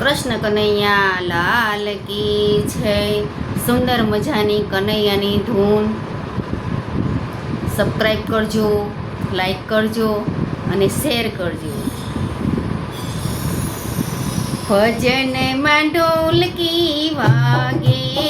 કૃષ્ણ કનૈયા, લાલ કી છે સુંદર મજાની કનૈયાની ધૂન. સબસ્ક્રાઈબ કરજો લાઈક કરજો અને શેર કરજો. ભજનમાં ઢોલકી વાગે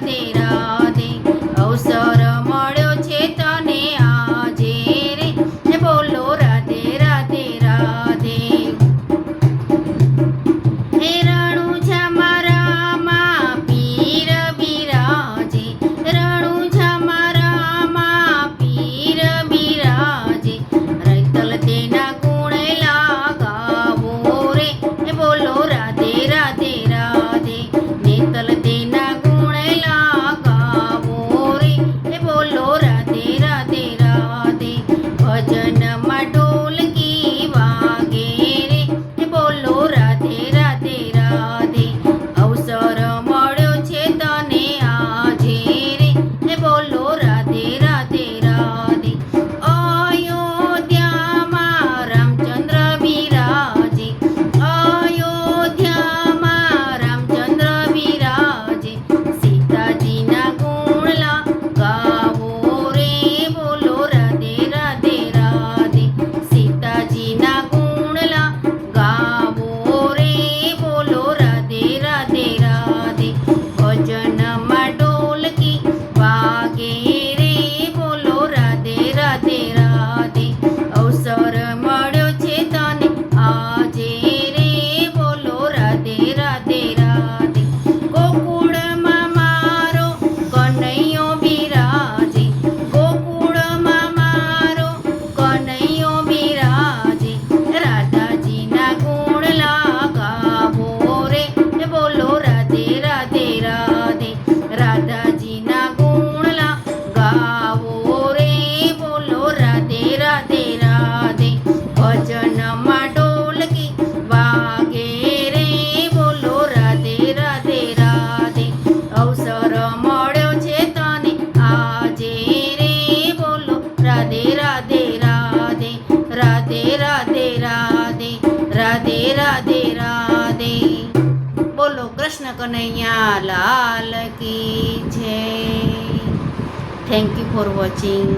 thì આંગણમાં ઢોલકી વાગે રે, બોલો રાધે રાધે રાધે. અવસર મળ્યો છે તને, આજે રે, બોલો રાધે રાધે રાધે. રાધે રાધે રાધે રાધે રાધે રાધે. બોલો કૃષ્ણ કનૈયા લાલ કી જય. Thank you for watching